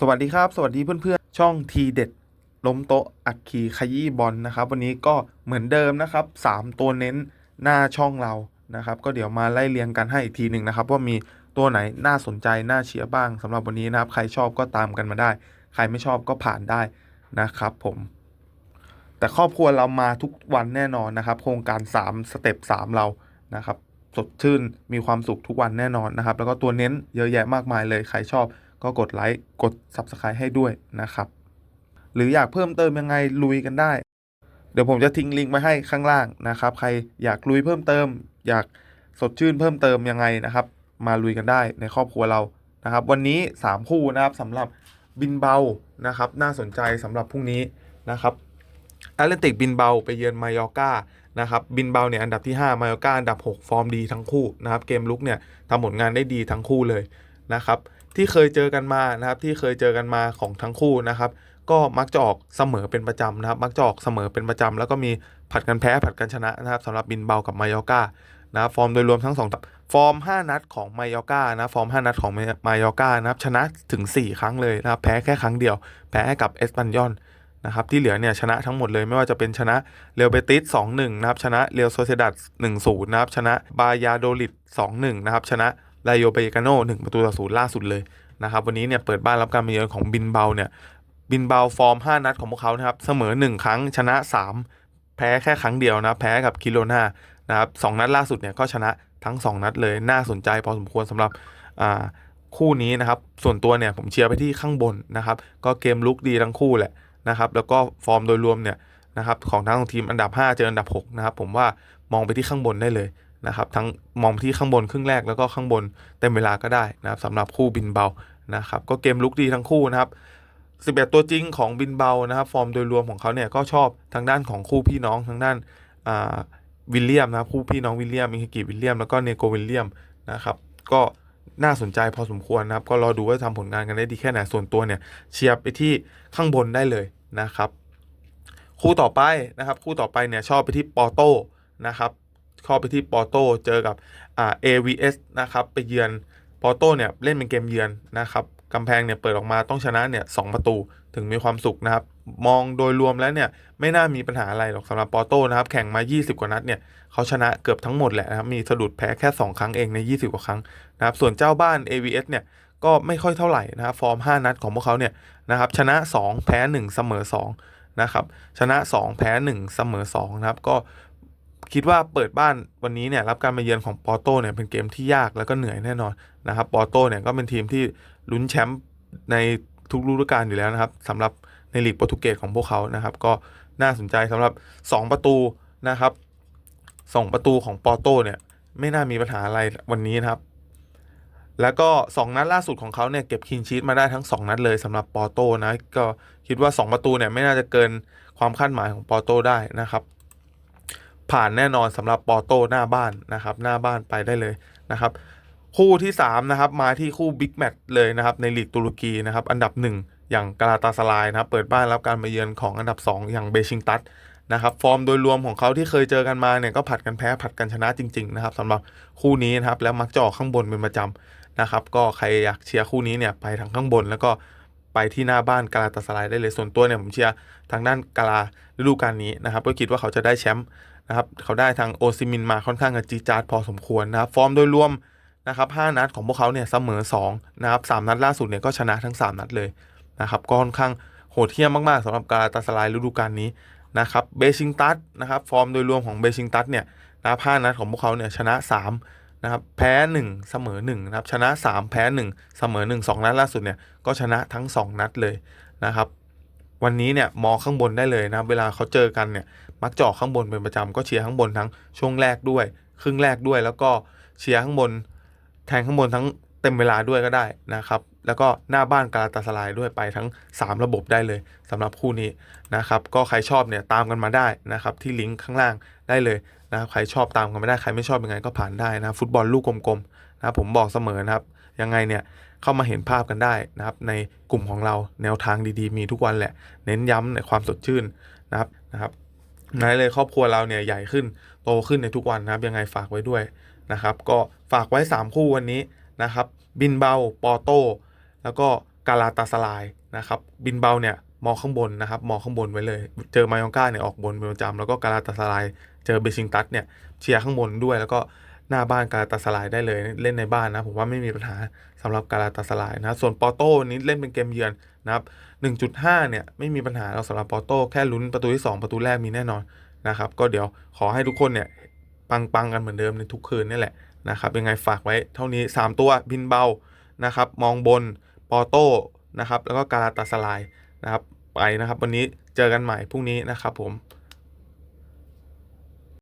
สวัสดีครับ สวัสดีเพื่อนๆ ช่องทีเด็ดล้มโต๊ะอัดขีขยี้บอลนะครับ วันนี้ก็เหมือนเดิมนะครับสามตัวเน้นหน้าช่องเรานะครับ ก็เดี๋ยวมาไล่เรียงกันให้อีกทีหนึ่งนะครับ ว่ามีตัวไหนน่าสนใจน่าเชียร์บ้างสำหรับวันนี้นะครับ ใครชอบก็ตามกันมาได้ ใครไม่ชอบก็ผ่านได้นะครับ ผม แต่ครอบครัวเรามาทุกวันแน่นอนนะครับ โครงการ 3 สเต็ป3เรานะครับสดชื่นมีความสุขทุกวันแน่นอนนะครับ แล้วก็ตัวเน้นเยอะแยะมากมายเลยใครชอบ ก็กดไลค์กด Subscribe ให้ด้วยนะครับ หรืออยากเพิ่มเติมยังไงลุยกันได้ เดี๋ยวผมจะทิ้งลิงก์ไว้ให้ข้างล่างนะครับ ใครอยากลุยเพิ่มเติม อยากสดชื่นเพิ่มเติมยังไงนะครับ มาลุยกันได้ในครอบครัวเรานะครับ วันนี้ 3 คู่นะครับสำหรับบินเบานะครับ น่าสนใจสำหรับพรุ่งนี้นะครับแอตเลนติกบินเบาไปเยือนมายอร์กานะครับบินเบาเนี่ยอันดับที่ 5 มายอร์กาอันดับ 6 ฟอร์มดีทั้งคู่นะครับเกมลุกเนี่ยทำผลงานได้ดีทั้งคู่เลยนะครับ ที่เคยเจอกันมานะครับ ที่เคยเจอกันมาของทั้งคู่นะครับ ก็มักจะออกเสมอเป็นประจำนะครับ มักจะออกเสมอเป็นประจำแล้วก็มีผัดกันแพ้ผัดกันชนะนะครับสำหรับบินเบากับมายอกานะครับฟอร์มโดยรวมทั้งสองฟอร์ม 5 นัดของมายอกานะฟอร์ม 5 นัดของมายอกานะครับชนะถึง 4 ครั้งเลยนะครับแพ้แค่ครั้งเดียว แพ้ให้กับเอสปันยอนนะครับที่เหลือเนี่ยชนะทั้งหมดเลยไม่ว่าจะเป็นชนะเรอัลเบติส2-1นะครับชนะเรอัลโซเซดัด1-0นะครับชนะบายาโดลิด2-1นะครับชนะ ไลโยเบกาโน่1ประตูต่อศูนย์ล่าสุดเลยนะครับวันนี้เนี่ยเปิดบ้านรับการมาเยือนของบินเบาเนี่ยบินเบาฟอร์ม 5 นัดของพวกเขานะครับเสมอ 1 ครั้งชนะ 3 แพ้แค่ครั้งเดียวนะแพ้กับคิโลนานะครับสนัดล่าสุดเนี่ยก็ชนะทั้ง 2 นัดเลยน่าสนใจพอสมควรสำหรับคู่นี้นะครับส่วนตัวเนี่ยผมเชียร์ไปที่ข้างบนนะครับก็เกมลุกดีทั้งคู่แหละนะครับแล้วก็ฟอร์มโดยรวมเนี่ยนะครับของทั้งทีมอันดับ 5 เจออันดับ6นะครับผมว่ามองไปที่ข้างบนได้เลย นะครับทั้งมองที่ข้างบนครึ่งแรกแล้วก็ข้างบนเต็มเวลาก็ได้นะครับสำหรับคู่บินเบานะครับก็เกมลุกดีทั้งคู่นะครับ11 ตัวจริงของบินเบานะครับ ฟอร์มโดยรวมของเขาเนี่ยก็ชอบทางด้านของคู่พี่น้องทางด้านวิลเลียมนะครับคู่พี่น้องวิลเลียมมิคกิวิลเลียมแล้วก็เนโกวิลเลียมนะครับก็น่าสนใจพอสมควรนะครับ ก็รอดูว่าทำผลงานกันได้ดีแค่ไหนส่วนตัวเนี่ยเชียร์ไปที่ข้างบนได้เลยนะครับ คู่ต่อไปนะครับ คู่ต่อไปเนี่ยชอบไปที่ปอโต้นะครับ เข้าไปที่ปอโต้เจอกับอ่า AVS นะครับไปเยือนปอโต้เนี่ยเล่นเป็นเกมเยือนนะครับกำแพงเนี่ยเปิดออกมาต้องชนะเนี่ยสประตูถึงมีความสุขนะครับ มองโดยรวมแล้วเนี่ยไม่น่ามีปัญหาอะไรหรอกสำหรับปอโต้นะครับ แข่งมา 20 กว่านัดเนี่ยเขาชนะเกือบทั้งหมดแหละนะครับ มีสะดุดแพ้แค่ 2 ครั้งเองใน 20 กว่าครั้งนะครับ ส่วนเจ้าบ้าน AVS เนี่ยก็ไม่ค่อยเท่าไหร่นะครับฟอร์ม 5 นัดของพวกเขาเนี่ยนะครับชนะ 2 แพ้ 1 เสมอ2นะครับชนะ 2 แพ้ 1 เสมอ2นะครับก็ คิดว่าเปิดบ้านวันนี้เนี่ยรับการมาเยือนของปอโต้เนี่ยเป็นเกมที่ยากแล้วก็เหนื่อยแน่นอนนะครับปอโต้เนี่ยก็เป็นทีมที่ลุ้นแชมป์ในทุกฤดูกาลอยู่แล้วนะครับสำหรับในลีกโปรตุเกสของพวกเขานะครับ ก็น่าสนใจสำหรับ 2 ประตูนะครับ2ประตูของปอโต้เนี่ยไม่น่ามีปัญหาอะไรวันนี้นะครับ แล้วก็ 2 นัดล่าสุดของเขาเนี่ยเก็บคินชีตมาได้ทั้ง 2 นัดเลยสำหรับปอโต้นะก็คิดว่า 2 ประตูเนี่ยไม่น่าจะเกินความคาดหมายของปอโต้ได้นะครับ ผ่านแน่นอนสำหรับปอโต้หน้าบ้านนะครับหน้าบ้านไปได้เลยนะครับ คู่ที่3นะครับมาที่คู่บิ๊กแมตช์เลยนะครับในลีกตุรกีนะครับอันดับ 1 อย่างกาลาตาสลายนะครับเปิดบ้านรับการมาเยือนของอันดับ 2 อย่างเบชิงตัสนะครับฟอร์มโดยรวมของเขาที่เคยเจอกันมาเนี่ยก็ผัดกันแพ้ผัดกันชนะจริงๆนะครับสำหรับคู่นี้นะครับแล้วมักจะออกข้างบนเป็นประจำนะครับก็ใครอยากเชียร์คู่นี้เนี่ยไปทางข้างบนแล้วก็ไปที่หน้าบ้านกาลาตาสลายได้เลยส่วนตัวเนี่ยผมเชียร์ทางด้านกาลาฤดูกาลนี้นะครับก็คิดว่าเขาจะได้แชมป์ นะครับเขาได้ทางโอซิมินมาค่อนข้างจะจีจาร์ดพอสมควรนะครับ ฟอร์มโดยรวมนะครับ5นัดของพวกเขาเนี่ยเสมอ2นะครับ3นัดล่าสุดเนี่ยก็ชนะทั้ง 3 นัดเลยนะครับก็ค่อนข้างโหดเหี้ยมมากๆสำหรับการตาสลายฤดูกาลนี้นะครับเบชิงตัสนะครับฟอร์มโดยรวมของเบชิงตัสเนี่ยนะครับ5นัดของพวกเขาเนี่ยชนะ3นะครับแพ้ 1 เสมอ1นะครับชนะ 3 แพ้ 1 เสมอ 1 2 นัดล่าสุดเนี่ยก็ชนะทั้ง 2 นัดเลยนะครับวันนี้เนี่ยมองข้างบนได้เลยนะเวลาเขาเจอกันเนี่ย มักจอข้างบนเป็นประจำก็เชียร์ข้างบนทั้งช่วงแรกด้วย ครึ่งแรกด้วย แล้วก็เชียร์ข้างบนแทงข้างบนทั้งเต็มเวลาด้วยก็ได้นะครับ แล้วก็หน้าบ้านกาลาตาสลายด้วยไปทั้ง 3 ระบบได้เลยสำหรับคู่นี้นะครับ ก็ใครชอบเนี่ยตามกันมาได้นะครับที่ลิงก์ข้างล่างได้เลยนะครับใครชอบตามกันไม่ได้ใครไม่ชอบยังไงก็ผ่านได้นะฟุตบอลลูกกลมๆนะผมบอกเสมอนะครับยังไงเนี่ยเข้ามาเห็นภาพกันได้นะครับ ในกลุ่มของเราแนวทางดีๆ มีทุกวันแหละ เน้นย้ำในความสดชื่นนะครับนะครับ นเลยครอบครัวเราเนี่ยใหญ่ขึ้นโตขึ้นในทุกวันนะครับ ยังไงฝากไว้ด้วยนะครับ ก็ฝากไว้ 3 คู่วันนี้นะครับ บินเบาปอโต้แล้วก็กาลาตาสลายนะครับ บินเบาเนี่ยมองข้างบนนะครับมองข้างบนไว้เลย เจอมายองกาเนี่ยออกบนเป็นประจำแล้วก็กาลาตาสลายเจอเบชิงตัสเนี่ยเชียร์ข้างบนด้วย แล้วก็หน้าบ้านกาลาตาสลายได้เลยเล่นในบ้านนะผมว่าไม่มีปัญหาสำหรับกาลาตาสลายนะส่วนปอโต้นี้เล่นเป็นเกมเยือน นะครับ1.5 เนี่ยไม่มีปัญหาเราสำหรับปอร์โต้แค่ลุ้นประตูที่ 2 ประตูแรกมีแน่นอนนะครับ ก็เดี๋ยวขอให้ทุกคนเนี่ยปังๆกันเหมือนเดิมในทุกคืนนี่แหละนะครับยังไงฝากไว้เท่านี้ 3 ตัวบินเบานะครับ มองบนปอร์โต้นะครับ แล้วก็กาลาตาสลายนะครับไปนะครับ วันนี้เจอกันใหม่พรุ่งนี้นะครับผม